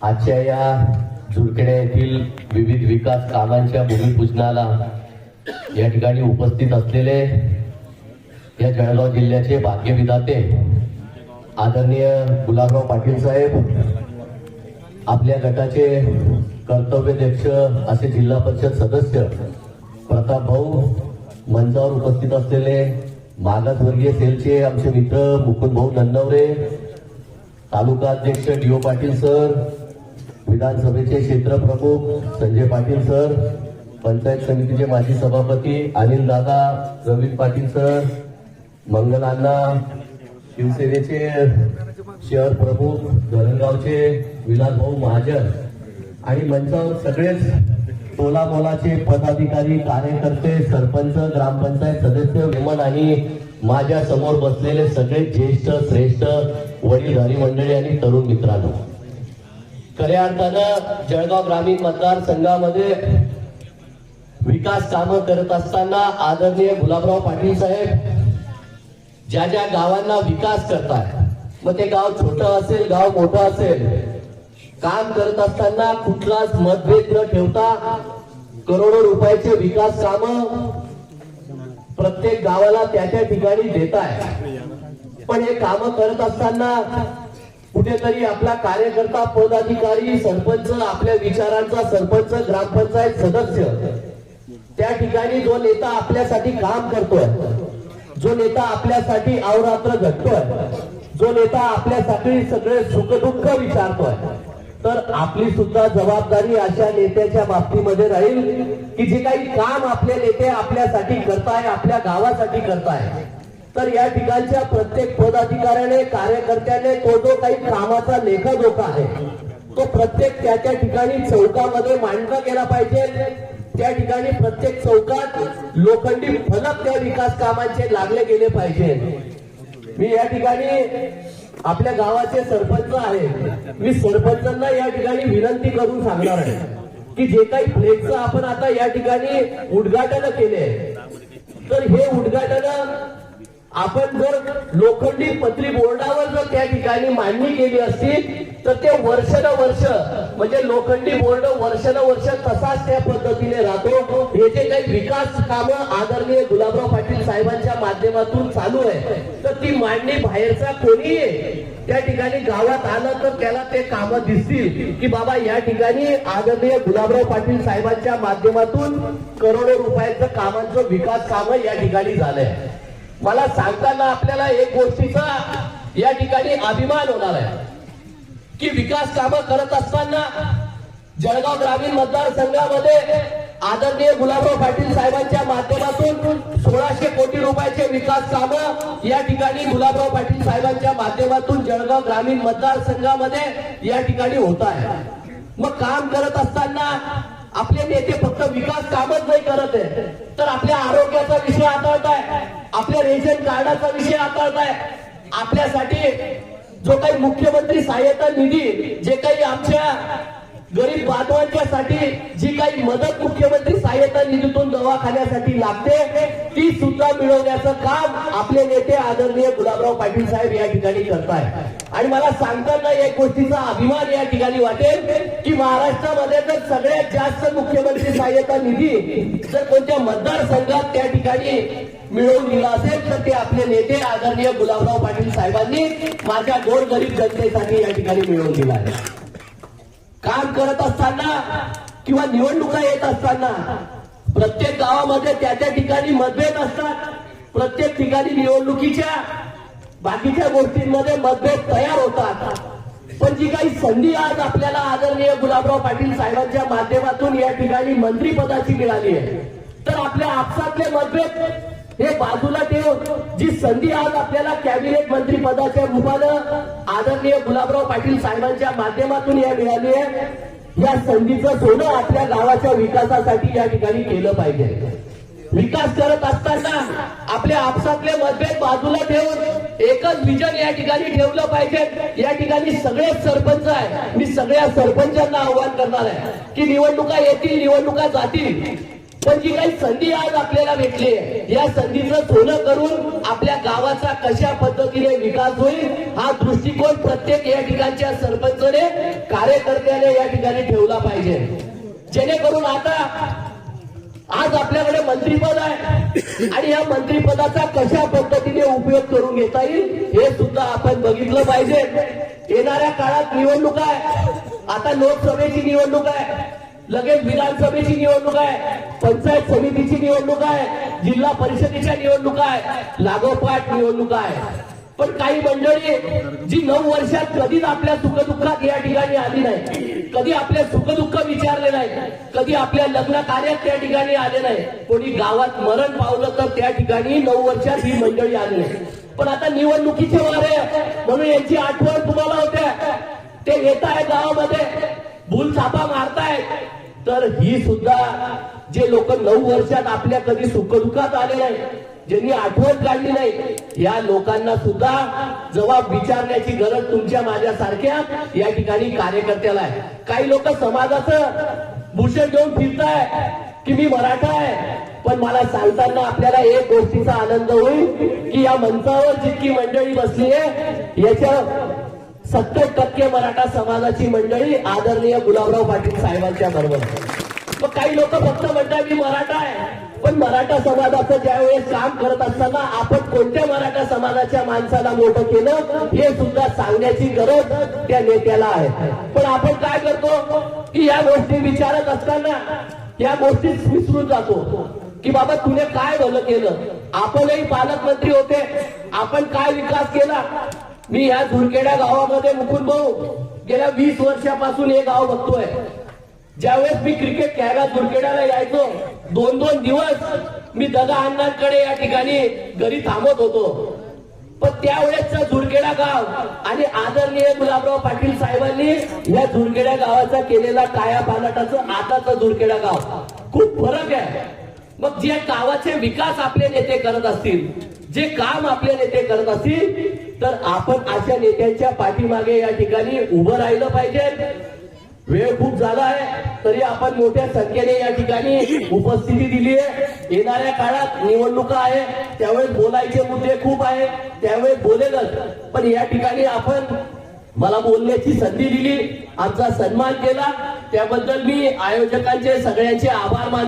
आजच्या या झुरखेड्या येथील विविध विकास कामांच्या भूमिपूजनाला या ठिकाणी उपस्थित असलेले या जळगाव जिल्ह्याचे भाग्यविधाते आदरणीय गुलाबराव पाटील साहेब आपल्या गटाचे कर्तव्याध्यक्ष असे जिल्हा परिषद सदस्य प्रताप भाऊ मंचावर उपस्थित असलेले मागासवर्गीय सेलचे आमचे मित्र मुकुंद भाऊ नन्नवरे तालुका अध्यक्ष डीओ पाटील सर विधानसभेचे क्षेत्र प्रमुख संजय पाटील सर पंचायत समितीचे माजी सभापती अनिल दादा रवींद्र पाटील सर मंगलांना शिवसेनेचे शहर प्रमुख धरणगावचे विलासभाऊ महाजन आणि मंचावर सगळेच टोला मोलाचे पदाधिकारी कार्यकर्ते सरपंच ग्रामपंचायत सदस्य विमन आणि माझ्यासमोर बसलेले सगळे ज्येष्ठ श्रेष्ठ वडीलधारी मंडळी आणि तरुण मित्रांनो. खऱ्या अर्थानं जळगाव ग्रामीण मतदारसंघामध्ये विकास कामं करत असताना आदरणीय गुलाबराव पाटील साहेब ज्या ज्या गावांना विकास करताय मग ते गाव छोट असेल गाव मोठं असेल काम करत असताना कुठलाच मतभेद न ठेवता करोडो रुपयाचे विकास काम प्रत्येक गावाला त्या त्या ठिकाणी देत आहे पण हे काम करत असताना कुठेतरी आपला कार्यकर्ता पदाधिकारी सरपंच आपल्या विचारांचा सरपंच ग्रामपंचायत सदस्य त्या ठिकाणी जो नेता आपल्यासाठी काम करतोय जो नेता आपल्यासाठी अवरात्र झटतोय जो नेता आपल्यासाठी सगळे सुखदुःख विचारतोय तर आपली सुद्धा जबाबदारी अशा नेत्याच्या बाबतीमध्ये राहील की जे काही काम आपले नेते आपल्यासाठी करताय आपल्या गावासाठी करताय. तर या ठिकाणच्या प्रत्येक पदाधिकाऱ्याने कार्यकर्त्याने तो जो काही कामाचा लेखाजोखा आहे तो प्रत्येक त्या त्या ठिकाणी चौकामध्ये मांडला गेला पाहिजे. त्या ठिकाणी प्रत्येक चौकात लोखंडी फलक त्या विकास कामांचे लागले गेले पाहिजे. मी या ठिकाणी आपल्या गावाचे सरपंच आहे. मी सरपंचांना या ठिकाणी विनंती करून सांगणार आहे की जे काही फ्लेटचं आपण आता या ठिकाणी उद्घाटन केले तर हे उद्घाटन आपण जर लोखंडी पत्री बोर्डावर जर त्या ठिकाणी मांडणी केली असती तर ते वर्ष म्हणजे लोखंडी बोर्ड वर्ष तसाच त्या पद्धतीने राहतो. हे जे काही विकास कामं आदरणीय गुलाबराव पाटील साहेबांच्या माध्यमातून चालू आहे तर ती मांडणी बाहेरचा कोणी त्या ठिकाणी गावात आलं तर त्याला ते कामं दिसतील. की बाबा या ठिकाणी आदरणीय गुलाबराव पाटील साहेबांच्या माध्यमातून करोडो रुपयाचं कामांचं विकास कामं या ठिकाणी झालंय. मला सांगताना आपल्याला एक गोष्टीचा या ठिकाणी अभिमान होणार आहे. की विकास कामं करत असताना जळगाव ग्रामीण मतदारसंघामध्ये आदरणीय गुलाबराव पाटील साहेबांच्या माध्यमातून सोळाशे कोटी रुपयाचे विकास कामं या ठिकाणी गुलाबराव पाटील साहेबांच्या माध्यमातून जळगाव ग्रामीण मतदारसंघामध्ये या ठिकाणी होत आहे. मग काम करत असताना आपले नेते फक्त विकास कामच नाही करत आहे तर आपल्या आरोग्याचा विषय हाताळताय. आपल्या रेशन कार्डाचा विषय हाताळताय आपल्यासाठी जो काही मुख्यमंत्री सहाय्यता निधी जे काही आमच्या गरीब बांधवांच्यासाठी जी काही मदत मुख्यमंत्री सहाय्यता निधीतून दवाखान्यासाठी लागते ती सुद्धा मिळवण्याचं काम आपले नेते आदरणीय गुलाबराव पाटील साहेब या ठिकाणी करताय. आणि मला सांगताना एक गोष्टीचा अभिमान या ठिकाणी वाटेल की महाराष्ट्रामध्ये जर सगळ्यात जास्त मुख्यमंत्री सहाय्यता निधी जर कोणत्या मतदारसंघात त्या ठिकाणी मिळवून दिला असेल तर ते आपले नेते आदरणीय गुलाबराव पाटील साहेबांनी माझ्या गोरगरीब जनतेसाठी या ठिकाणी मिळवून दिला आहे. काम करत असताना किंवा निवडणुका येत असताना प्रत्येक गावामध्ये त्या त्या ठिकाणी मतभेद असतात. प्रत्येक ठिकाणी निवडणुकीच्या बाकीच्या गोष्टींमध्ये मतभेद तयार होतात. पण जी काही संधी आज आपल्याला आदरणीय गुलाबराव पाटील साहेबांच्या माध्यमातून या ठिकाणी मंत्रीपदाची मिळाली आहे. तर आपल्या आपसातले मतभेद हे बाजूला ठेवून जी संधी आज आपल्याला कॅबिनेट मंत्री पदाच्या रूपानं आदरणीय गुलाबराव पाटील साहेबांच्या माध्यमातून या मिळाली आहे. या संधीचं सोनं आपल्या गावाच्या विकासासाठी या ठिकाणी केलं पाहिजे. विकास करत असताना आपल्या आपसातले मतभेद बाजूला ठेवून एकच विजन या ठिकाणी ठेवलं पाहिजे. या ठिकाणी सगळेच सरपंच आहे मी सगळ्या सरपंचांना आव्हान करणार आहे की निवडणुका येतील निवडणुका जातील. पण जी काही संधी आज आपल्याला भेटली आहे या संधीचं सोनं करून आपल्या गावाचा कशा पद्धतीने विकास होईल हा दृष्टिकोन प्रत्येक या ठिकाणच्या सरपंचने कार्यकर्त्याने या ठिकाणी ठेवला पाहिजे. जेणेकरून आता आज आपल्याकडे मंत्रीपद आहे आणि या मंत्रीपदाचा कशा पद्धतीने उपयोग करून घेता येईल हे सुद्धा आपण बघितलं पाहिजे. येणाऱ्या काळात निवडणूक आहे. आता लोकसभेची निवडणूक आहे. लगेच विधानसभेची निवडणूक आहे. पंचायत समितीची निवडणूक आहे. जिल्हा परिषदेच्या निवडणुका आहे. लागोपाठ निवडणुका आहे. पण काही मंडळी जी नऊ वर्षात कधीच आपल्या सुखदुःखात या ठिकाणी आली नाही. कधी आपले सुखदुःख विचारले नाही. कधी आपल्या लग्न कार्यात त्या ठिकाणी आले नाही. कोणी गावात मरण पावलं तर त्या ठिकाणी नऊ वर्षात ही मंडळी आली नाही. पण आता निवडणुकीचे वारे म्हणून यांची आठवण तुम्हाला होते. ते येत आहे गावामध्ये. भूल छापा मारताय तर ही सुद्धा जे लोक नऊ वर्षात आपल्या कधी सुखदुखात आले नाही ज्यांनी आठवण काढली नाही या लोकांना सुद्धा जबाब विचारण्याची गरज तुमच्या माझ्यासारख्या या ठिकाणी कार्यकर्त्याला आहे. काही लोक समाजाचं भूषण घेऊन फिरताय की मी मराठा आहे पण मला सांगताना आपल्याला एक गोष्टीचा आनंद होईल की या मंचावर जितकी मंडळी बसली आहे याच्या सत्तर टक्के मराठा समाजाची मंडळी आदरणीय गुलाबराव पाटील साहेबांच्या बरोबर. मग काही लोक फक्त म्हणतात मी मराठा आहे. पण मराठा समाजाचं ज्यावेळेस काम करत असताना आपण कोणत्या मराठा समाजाच्या माणसाला मोठं केलं हे सुद्धा सांगण्याची गरज त्या नेत्याला आहे. पण आपण काय करतो की या गोष्टी विचारत असताना या गोष्टीत विसरून जातो की बाबा तुने काय भलं केलं? आपणही पालकमंत्री होते आपण काय विकास केला? मी ह्या झुरखेड्या गावामध्ये मुकुंद भाऊ गेल्या वीस वर्षापासून हे गाव बघतोय. ज्यावेळेस मी क्रिकेट खेळायला झुरखेड्याला यायचो दोन दोन दिवस मी दगा अण्णांकडे या ठिकाणी घरी थांबत होतो. पण त्यावेळेसचा झुरखेडा गाव आणि आदरणीय गुलाबराव पाटील साहेबांनी या झुरखेड्या गावाचा केलेला काया पालटाचं आताचं झुरखेडा गाव. खूप फरक आहे. मग जे गावाचे विकास आपले नेते करत असतील जे काम आपले नेते करत असतील तर आपण अशा नेत्यांच्या पाठीमागे या ठिकाणी उभं राहिलं पाहिजे. वेळ खूप झाला आहे तरी आपण मोठ्या संख्येने या ठिकाणी उपस्थिती दिली आहे. येणाऱ्या काळात निवडणुका आहे त्यावेळेस बोलायचे मुद्दे खूप आहे त्यावेळेस बोलेलच. पण या ठिकाणी आपण मला बोलण्याची संधी दिली आमचा सन्मान केला. त्याबद्दल मी आयोजकांचे सगळ्यांचे आभार मान